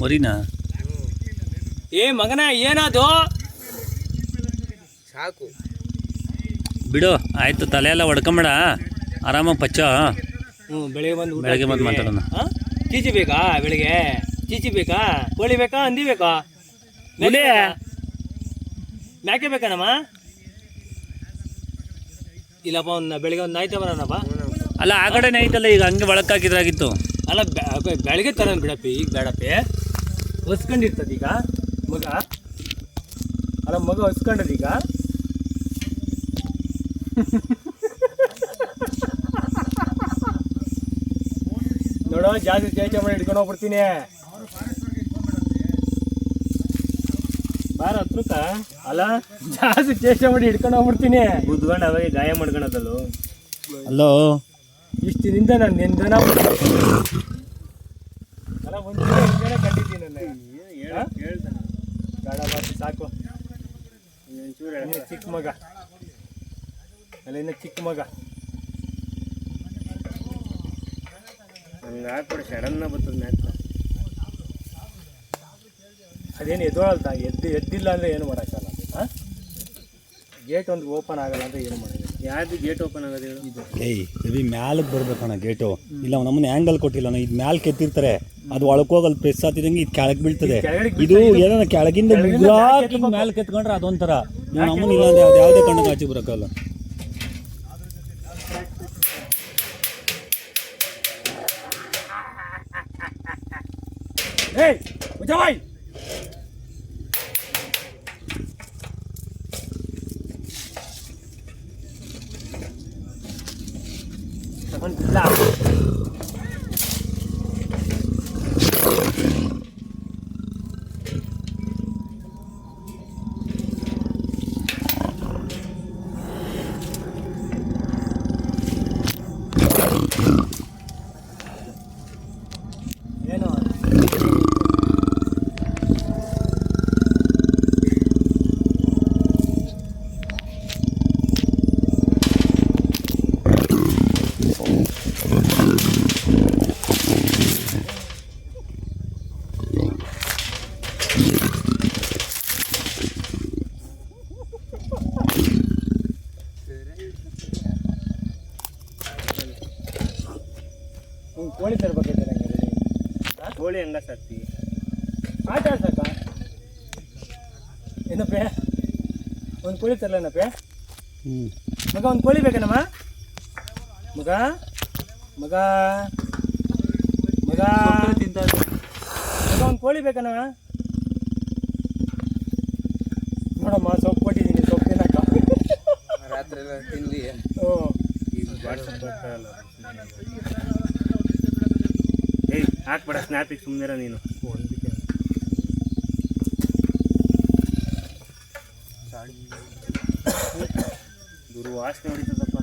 ಮರಿನಾ? ಏ ಮಗನ ಏನದು ಸಾಕು. ಬಿಡು ಆಯ್ತು ತಲೆ ಎಲ್ಲ ಹೊಡ್ಕೊಂಬೇಡ ಆರಾಮಾಗಿ ಪಚ್ಚ. ಹ್ಞೂ ಬೆಳಿಗ್ಗೆ ಬಂದು ಬೆಳಗ್ಗೆ ಬಂದು ಮಾತಾಡೋಣ. ಹಾ? ಚೀಚಿ ಬೇಕಾ ಬೆಳಿಗ್ಗೆ? ಚೀಚಿ ಬೇಕಾ? ಕೋಳಿ ಬೇಕಾ? ಹಂದಿ ಬೇಕಾ? ಮೇಕೆ ಮ್ಯಾಕೆ ಬೇಕಾನಮ್ಮ? ಇಲ್ಲಪ್ಪ ಒಂದು ಬೆಳಿಗ್ಗೆ ಒಂದು ನಾಯ್ತ ಬರೋಣಪ್ಪ ಅಲ್ಲ ಆ ಕಡೆನೇ ಐತಲ್ಲ ಈಗ ಹಂಗೆ ಒಳಕ್ಕಾಕಿದ್ರಾಗಿತ್ತು ಅಲ್ಲ ಬೆಳಗ್ಗೆ ತರೋಣ ಬಿಡಪ್ಪಿ ಈಗ ಬೇಡಪ್ಪಿ. ಹೊಸ್ಕೊಂಡಿರ್ತದ ಈಗ ಮಗ. ಅಲ್ಲ ಮಗ ಹೊಸ್ಕೊಂಡದ ಈಗ? ನೋಡೋ ಜಾಸ್ತಿ ಚೇಚ ಮಾಡಿ ಹಿಡ್ಕೊಂಡು ಹೋಗ್ಬಿಡ್ತೀನಿ. ಬಾರ ಹತ್ರಕ್ಕ ಅಲ್ಲ ಜಾಸ್ತಿ ಚೇಚ ಮಾಡಿ ಹಿಡ್ಕೊಂಡು ಹೋಗ್ಬಿಡ್ತೀನಿ. ಬುದ್ಕೊಂಡು ಅವಾಗ ಗಾಯ ಮಾಡ್ಕೊಳದಲ್ಲು ಅಲ್ಲೋ ಇಷ್ಟು ನಾನು ನಿಂದನ ಅಲ್ಲ ಒಂದು ಬೇಡ ಬಾಸಿ ಸಾಕು. ಚಿಕ್ಕ ಮಗ. ಅಲ್ಲ ಇನ್ನು ಚಿಕ್ಕ ಮಗ. ಹಂಗೆ ಹಾಕ್ಬಿಡಿ ಸಡನ್ನ ಬರ್ತದೆ ಮ್ಯಾಚ್ ಅದೇನು ಎದ್ದೋಳಲ್ತ? ಎದ್ದು ಎದ್ದಿಲ್ಲ ಅಂದ್ರೆ ಏನು ಮಾಡೋಕ್ಕಲ್ಲ ಹಾಂ ಗೇಟ್ ಒಂದು ಓಪನ್ ಆಗಲ್ಲ ಅಂತ ಏನು ಮಾಡೋದು ಯಾವ್ದು ಗೇಟ್ ಓಪನ್ ಆಗೋದು ಹೇಳು? ಇದು. ಏಯ್ ಇದು ಮ್ಯಾಲಕ್ಕೆ ಬರ್ಬೇಕಣ್ಣ ಗೇಟು ಇಲ್ಲ ನಮ್ಮನ್ನ ಆಂಗಲ್ ಕೊಟ್ಟಿಲ್ಲ ಇದು ಮ್ಯಾಲ್ ಕೆತ್ತಿರ್ತಾರೆ. ಅದು ಒಳಕೋಗಲ್ ಪ್ರೆಸ್ ಹಾತಿದಂಗೆ ಇದು ಕೆಳಗೆ ಬೀಳ್ತದೆ. ಇದು ಏನೋ ಕೆಳಗಿಂದ ಮ್ಯಾಲ್ ಕೆತ್ಕೊಂಡ್ರೆ ಅದೊಂಥರ. ನೀವು ನಮ್ಮನ್ನ ಇಲ್ಲ ಅಂದ್ರೆ ಅದು ಯಾವುದೇ ಆಚೆ ಬರೋಕ್ಕಲ್ಲ. ಏಯ್ มันหลับ ಕೋಳಿ ತರ್ಬೇಕೈತೆ ನಂಗೆ ಕೋಳಿ ಹಂಗ ಸತ್ತಿ ಆಟ ಆಡ್ಸಕ್ಕ ಏನಪ್ಪೆ ಒಂದು ಕೋಳಿ ತರಲನಪ್ಪೆ ಹ್ಞೂ ಮಗ, ಒಂದು ಕೋಳಿ ಬೇಕನಮ್ಮ? ಮಗ? ಮಗ? ಮಗ? ಮಗ ಒಂದು ಕೋಳಿ ಬೇಕಣ್ಣ. ನೋಡಮ್ಮ ಸೊಪ್ಪು ಕೊಟ್ಟಿದ್ದೀನಿ ಸೊಪ್ಪು ತಿನ್ನಕ್ಕ ರಾತ್ರಿ ಎಲ್ಲ ಏಯ್ ಹಾಕ್ಬೇಡ ಸ್ನ್ಯಾಪಿಗೆ ಸುಮ್ಮನಿರ ನೀನು. ದುರ್ವಾಸನೆ ಹೊಡಿತದಪ್ಪ.